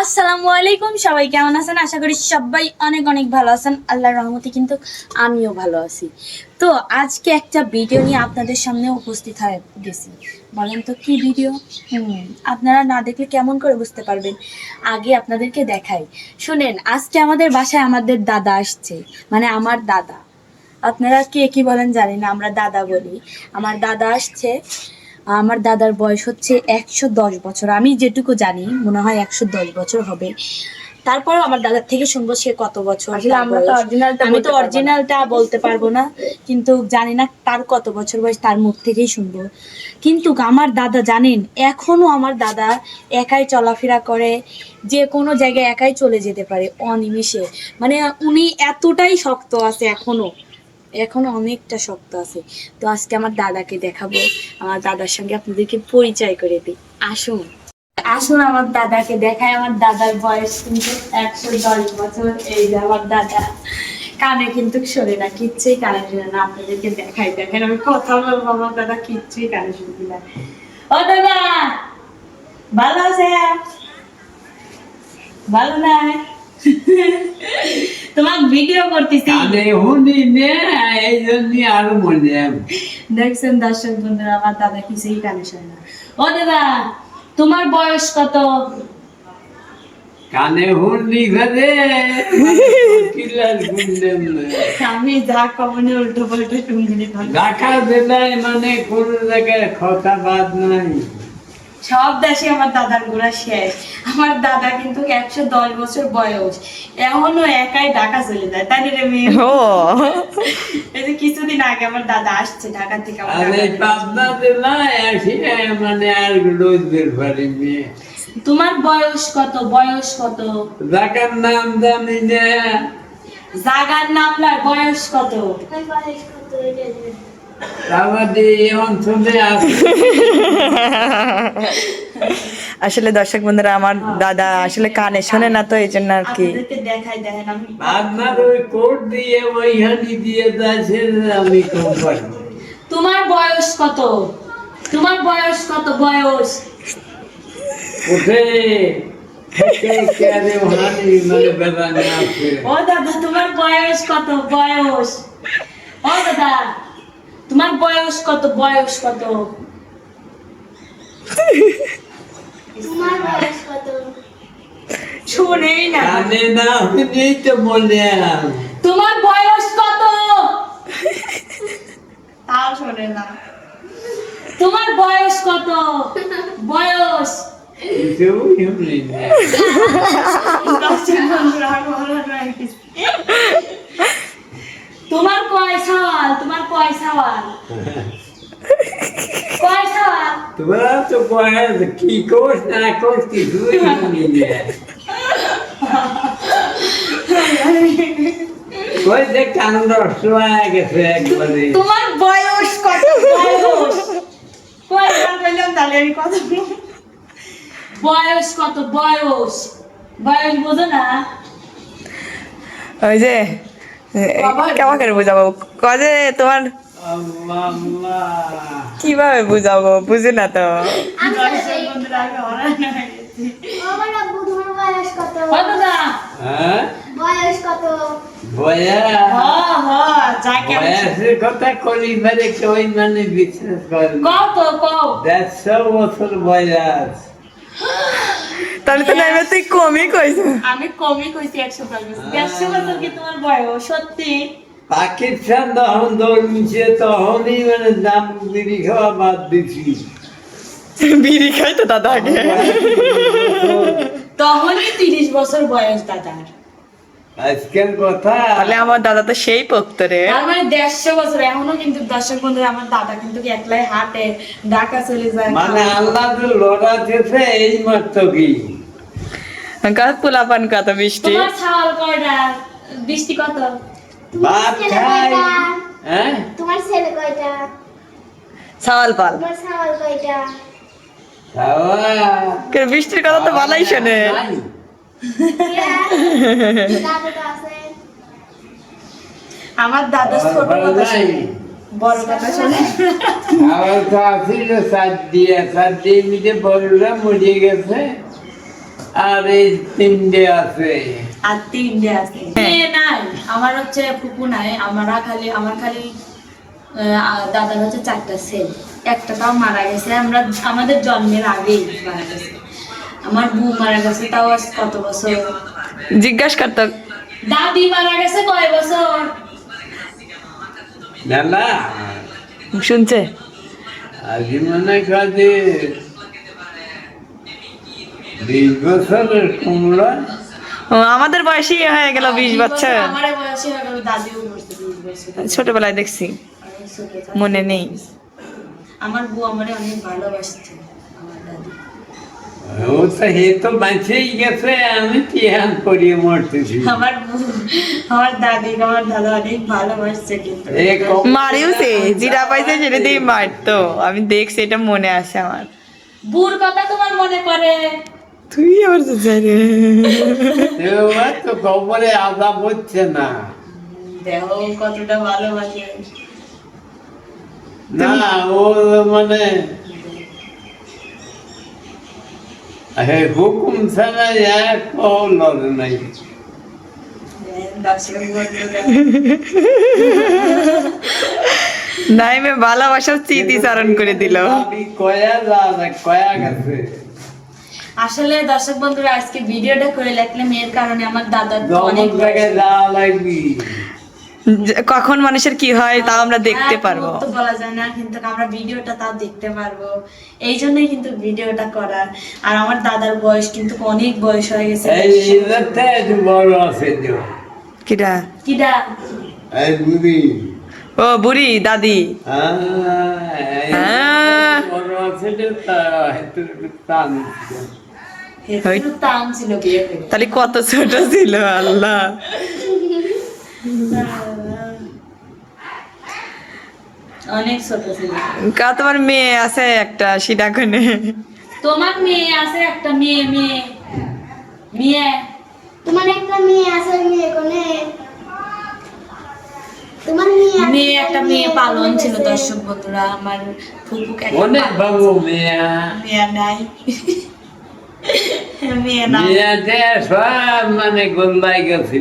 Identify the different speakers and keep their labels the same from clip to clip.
Speaker 1: আসসালামু আলাইকুম, সবাই কেমন আছেন? আশা করি সবাই অনেক অনেক ভালো আছেন। আল্লাহর রহমতে কিন্তু আমিও ভালো আছি। তো আজকে একটা ভিডিও নিয়ে আপনাদের সামনে উপস্থিত হয়ে গেছি। বলেন তো কি ভিডিও? আপনারা না দেখলে কেমন করে বুঝতে পারবেন? আগে আপনাদেরকে দেখাই। শুনেন, আজকে আমাদের বাসায় আমাদের দাদা আসছে। মানে আমার দাদা। আপনারা কে কি বলেন জানি না, আমরা দাদা বলি। আমার দাদা আসছে। আমার দাদার বয়স হচ্ছে একশো দশ বছর। আমি যেটুকু জানি মনে হয় একশো দশ বছর হবে। তারপর আমার দাদার থেকে শুনব সে কত বছর আমি তো। অরিজিনালটা বলতে পারব না কিন্তু জানি না তার কত বছর বয়স তার মুখ থেকেই শুনব। কিন্তু আমার দাদা জানেন এখনও আমার দাদা একাই চলাফেরা করে যে কোনো জায়গায় একাই চলে যেতে পারে অনিমিষে। মানে উনি এতটাই শক্ত আছে এখনও। এখনও অনেকটা শক্ত আছে। তো আজকে আমার দাদাকে দেখাবো। আমার দাদার সঙ্গে আপনাদেরকে পরিচয় করে দিই। আসুন। আসুন আমার দাদাকে দেখায় আমার দাদার বয়স কিন্তু একশো দশ বছর। এই যে আমার দাদা। কানে কিন্তু শোনে না, কিচ্ছুই কানে শোনে না। আপনাদেরকে দেখাই দেখেন আমি কথা বলব, আমার দাদা কিচ্ছুই কানে শুনতে না। ও দাদা! ভালো আছে? ভালো না তোমার ভিডিও করতেছি।
Speaker 2: কানে হুনি নে এই জন্য আরও মনে
Speaker 1: দেখছেন দর্শক বন্ধুরা আমার দাদা কিছুই কানে শোনে না। ও দাদা তোমার বয়স কত?
Speaker 2: কানে হুনি ঘরে
Speaker 1: আমি যা কমনে উল্টো পাল্টো শুনলি
Speaker 2: ঢাকা জেলায় মানে কোন জায়গায় কথা বাদ নাই।
Speaker 1: সব দেশে আমার দাদার গোড়া শেষ। আমার দাদা কিন্তু একশো দশ বছর বয়স। এখনও একাই ঢাকা চলে যায় তাই রে মেয়ে? এই যে কিছুদিন আগে আমার দাদা আসছে ঢাকা থেকে
Speaker 2: মানে আর মেয়ে।
Speaker 1: তোমার বয়স কত? বয়স কত?
Speaker 2: জায়গার নাম জানি না।
Speaker 1: জাগার নাম বয়স কত?
Speaker 2: অঞ্চলে আছে
Speaker 3: আসলে দর্শক বন্ধুরা আমার দাদা আসলে কানে শোনে না তো এই জন্য আর কি।
Speaker 1: আপনাদেরকে দেখাই দেখেন আমি।
Speaker 2: আপনার ওই কোট দিয়ে ওইখানে দিয়ে আমি
Speaker 1: তোমার বয়স কত? তোমার বয়স কত বয়স?
Speaker 2: মানে
Speaker 1: ও দাদা তোমার বয়স কত? বয়স। ও দাদা তোমার বয়স কত বয়স কত?
Speaker 4: তোমার বয়স কত?
Speaker 1: শুনেই না।
Speaker 2: কানে না শুনেই তো বললাম।
Speaker 1: তোমার বয়স কত? তাও শোনে না। তোমার বয়স কত? বয়স। বন্ধুরা, আর। তোমার কয় সওয়াল তোমার কয় সওয়াল? কয় সওয়াল?
Speaker 2: তোরা তো বয়স কি কোষ না কোষ কিছুই শুনি না কই যে কান্দ শোয়া গেছে একবারে।
Speaker 1: তোমার বয়স কত বয়স? কয় বার বললাম তাহলে আমি কত? বয়স কত বয়স? বয়স বোঝো না।
Speaker 3: ওই যে কেমন করে বুঝাবো? কজে তোমার কীভাবে বুঝাবো? বুঝি না তো।
Speaker 1: হয়ে
Speaker 4: বয়স কত?
Speaker 2: বছর বয়স।
Speaker 3: তাহলে তো নাইবে তুই কমই কইছ।
Speaker 1: আমি কমই কইছি একশো দশ বছর। দেড়শো বছর কি তোমার বয়স? সত্যি?
Speaker 2: পাকিস্তান যখন দৌড়ছে তখনই মানে দাম বিড়ি খাওয়া বাদ দিছি।
Speaker 3: বিড়ি খাই তো দাদা আগে।
Speaker 1: তখনই তিরিশ বছর বয়স দাদার।
Speaker 2: আজকের কথা।
Speaker 3: তাহলে আমার দাদা তো সেই পক্ত রে
Speaker 1: তার মানে দেড়শো বছর। এখনও কিন্তু দর্শক বন্ধুরা আমার দাদা কিন্তু একলাই হাটে ঢাকা চলে যায়
Speaker 2: মানে আল্লাহ লড়াতেছে এই মাত্র কি?
Speaker 3: কাজ পোলাপান কত বৃষ্টি
Speaker 1: তোমার ছাওয়াল কয়টা বৃষ্টি কত?
Speaker 2: ভাত খাই হ্যাঁ?
Speaker 4: তোমার ছেলে কয়টা
Speaker 3: সাওয়াল পাল।
Speaker 4: তোমার সাওয়াল কয়টা
Speaker 3: কে বৃষ্টির কথা তো ভালোই শোনে।
Speaker 4: আছে
Speaker 1: আমার দাদা ছোট কথা। শোনে। বড় কথা শোনে।
Speaker 2: আমার তো আছিল সাত দিয়ে সাত দিয়ে মিটে বড়রা মরিয়ে গেছে। আর এই তিনটে আছে।
Speaker 1: আর তিনটে আছে। মেয়ে নাই আমার হচ্ছে ফুপু নাই আমরা খালি আমার খালি দাদার হচ্ছে চারটা সেল একটা তাও মারা গেছে আমরা আমাদের জন্মের আগেই মারা গেছে। আমার বউ মারা গেছে তাও আজ কত বছর?
Speaker 3: জিজ্ঞাসা করতো
Speaker 1: দাদি মারা গেছে কয় বছর?
Speaker 2: না না
Speaker 3: শুনছে?
Speaker 2: আজ মনে কাজে বিশ বছরের কুমড়া
Speaker 3: ও, আমাদের বয়সী হয়ে গেল বিশ বছর। ছোটবেলায় দেখছি। মনে নেই।
Speaker 1: আমার বউ আমার অনেক
Speaker 2: ও তো হে তো বাঁচেই গেছে আমি টিহান করিয়ে মরতেছি
Speaker 1: আমার আমার দাদি আমার দাদা অনেক ভালোবাসছে কিন্তু।
Speaker 2: এ কম-
Speaker 3: মারিওছে জিরা পাইছে সেটা দিয়ে মারতো। আমি দেখছি এটা মনে আছে আমার।
Speaker 1: বুর কথা তোমার মনে পড়ে।
Speaker 3: তুই আমার তো জানি।
Speaker 2: এবার তো কবরে আজাব হচ্ছে না।
Speaker 1: দেহ কতটা ভালোবাসে।
Speaker 2: না ও মানে হে হুকুম ছাড়া এক পাও লড়ে নাই।
Speaker 3: নাইমে ভালোবাসার স্মৃতিচারণ করে দিল।
Speaker 2: কয়া যা কয়া গেছে।
Speaker 1: আসলে দর্শক বন্ধুরা আজকে ভিডিওটা করে লাগলে মেয়ের কারণে আমার দাদার অনেক
Speaker 2: জায়গায় যাওয়া লাগবি
Speaker 3: কখন মানুষের কি হয় তাও আমরা দেখতে
Speaker 1: হ্যাঁ,
Speaker 3: পারব।
Speaker 1: তো বলা যায় না কিন্তু আমরা ভিডিওটা তাও দেখতে পারব। এই জন্যই কিন্তু ভিডিওটা করা আর আমার দাদার বয়স কিন্তু অনেক বয়স হয়ে গেছে।
Speaker 2: বড় আছে
Speaker 1: কিডা?
Speaker 2: বুড়ি।
Speaker 3: ও বুড়ি দাদি।
Speaker 2: হ্যাঁ, এই
Speaker 3: হ্যাঁ।
Speaker 2: বড় আছে
Speaker 3: তাহলে কত ছোট ছিল আল্লাহ।
Speaker 1: অনেক ছোট ছিল।
Speaker 3: কা তোমার মেয়ে আছে একটা সিডাকনে
Speaker 1: তোমার মেয়ে আছে একটা মেয়ে মেয়ে। মেয়ে।
Speaker 4: তোমার একটা মেয়ে আছে মেয়ে কোনে? তোমার মেয়ে
Speaker 1: মেয়ে একটা মেয়ে পালন ছিল দর্শক বন্ধুরা আমার ফুপুকে
Speaker 2: অনেক বাবু। মেয়া।
Speaker 1: মেয়ে নাই।
Speaker 2: মেয়াতে সব মানে গোল্লাই গেছে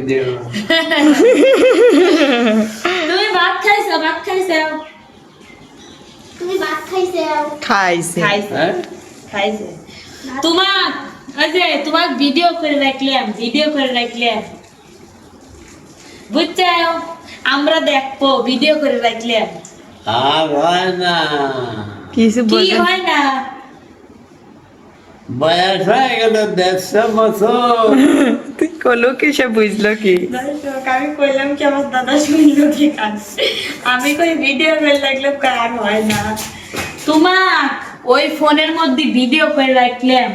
Speaker 1: তুমি ভাত খাইছো ভাত খাইছো।
Speaker 4: তুমি ভাত খাইছে?
Speaker 3: খাইছে।
Speaker 1: খাইছে।
Speaker 2: হ্যাঁ?
Speaker 1: তোমার ওই তোমার ভিডিও করে রাখলাম ভিডিও করে রাখলাম। বুঝছ? আমরা দেখব ভিডিও করে রাখলাম।
Speaker 2: আর হয় না।
Speaker 3: কিছু
Speaker 1: কি হয় না?
Speaker 2: বয়স হয়ে গেল দেড়শো বছর
Speaker 3: তুই কলো কি সে বুঝলো কি
Speaker 1: আমি কইলাম কি আমার দাদা শুনলো কি আমি কই ভিডিও করে আর হয় না তোমার ওই ফোনের মধ্যে ভিডিও করে রাখলাম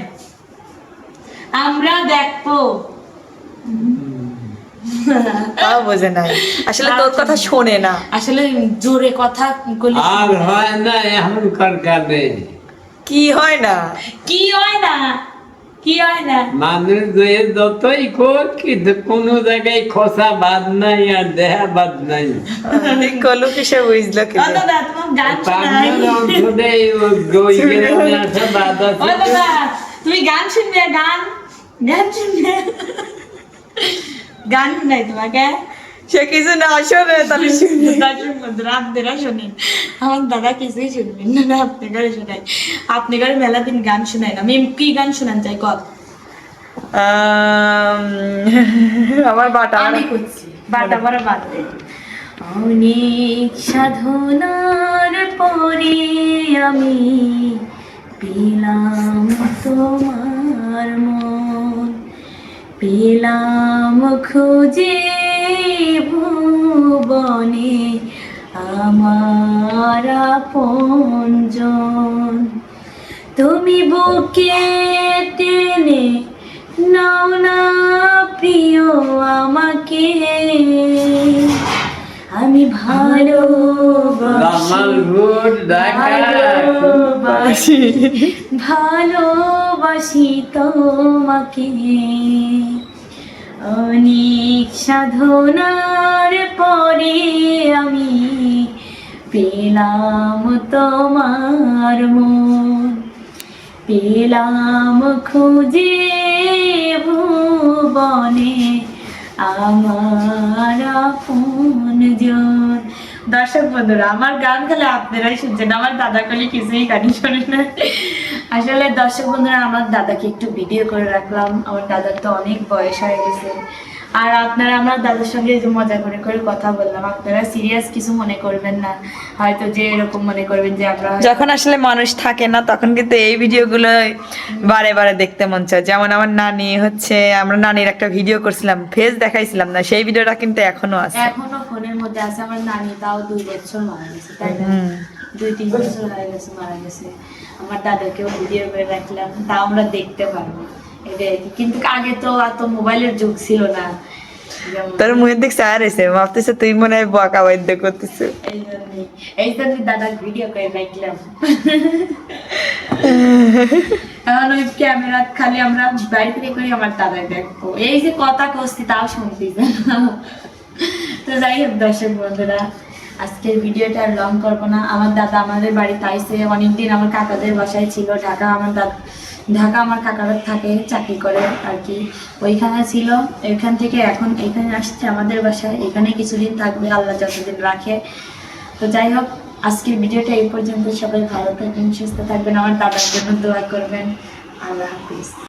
Speaker 1: আমরা দেখব
Speaker 3: তাও বোঝে নাই আসলে তোর কথা শোনে না
Speaker 1: আসলে জোরে কথা বলি
Speaker 2: আর হয় না এখনকার কালে
Speaker 3: কি হয় না?
Speaker 1: কি হয় না? কি হয় না?
Speaker 2: মানুষ যে যতই কর কিন্তু কোনো জায়গায় খসা বাদ নাই আর দেহা বাদ নাই।
Speaker 3: কলো কি সে বুঝলো কি
Speaker 1: তুমি গান শুনবে গান গান শুনবে। গান শুনাই তোমাকে।
Speaker 3: সে কিছু না শোনে তাহলে শুনে।
Speaker 1: দর্শক বন্ধুরা আপনারা শোনেন আমার দাদা কিছুই শুনবেন না না আপনি ঘরে শোনাই আপনি ঘরে মেলা দিন গান শোনাই না। আমি কি গান শোনান চাই কত
Speaker 3: আম, আমার বাটা
Speaker 1: আমি করছি। বাটা বড় বাদ দে। অনেক সাধনার পরে আমি পেলাম তোমার মন। পেলাম খুঁজে ভুবনে আমার আপনজন। তুমি বুকে টেনে নাও না প্রিয় আমাকে। আমি ভালোবাসি
Speaker 2: জামালপুর
Speaker 1: ভালোবাসি ভালোবাসি তোমাকে। অনেক সাধনার পরে আমি পেলাম তোমার মন। পেলাম খুঁজে ভুবনে আমার আপনজন দর্শক বন্ধুরা, আমার গান গেলে আপনারাই শুনছেন, আমার দাদা কালে কিছুই গানই শোনে না। আসলে দর্শক বন্ধুরা, আমার দাদাকে একটু ভিডিও করে রাখলাম। আমার দাদার তো অনেক বয়স হয়ে গেছে। আর আপনারা আমার দাদার সঙ্গে যে মজা করে করে কথা বললাম আপনারা সিরিয়াস কিছু মনে করবেন না। হয়তো যে এরকম মনে করবেন যে আমরা
Speaker 3: যখন আসলে মানুষ থাকে না তখন কিন্তু এই ভিডিওগুলো বারে বারে দেখতে মন চায়। যেমন আমার নানি হচ্ছে আমরা নানির একটা ভিডিও করছিলাম ফেস দেখাইছিলাম না সেই ভিডিওটা কিন্তু এখনও আছে।
Speaker 1: এখনও ফোনের মধ্যে আছে আমার নানি তাও দুই বছর মারা গেছে তাই না? দুই তিন বছর হয়ে গেছে মারা গেছে। আমার দাদাকেও ভিডিও করে রাখলাম তা আমরা দেখতে পারব। এটাই কিন্তু আগে তো এত মোবাইলের যুগ ছিল না।
Speaker 3: তোর মুখের দিক চায় রয়েছে ভাবতেছে তুই মনে হয় বকা বাদ্য করতেছ।
Speaker 1: এই জন্যই। দাদা ভিডিও করে রাখলাম। এখন ওই ক্যামেরা খালি আমরা বাড়ি থেকে করি আমার দাদাই দেখব। এই যে কথা কষছি তাও শুনতেছে তো যাই হোক দর্শক বন্ধুরা আজকের ভিডিওটা আর লং করব না। আমার দাদা আমাদের বাড়িতে আইসে অনেকদিন আমার কাকাদের বাসায় ছিল। ঢাকা আমার দাদা, ঢাকা আমার কাকারা থাকে, চাকরি করে আর কি। ওইখানে ছিল এখান থেকে এখন এখানে আসছে আমাদের বাসায়। এখানে কিছুদিন থাকবে, আল্লাহ যতদিন রাখে। তো যাই হোক, আজকের ভিডিওটা এই পর্যন্ত। সবাই ভালো থাকবেন, সুস্থ থাকবেন। আমার দাদার জন্য দোয়া করবেন। আল্লাহ হাফিজ।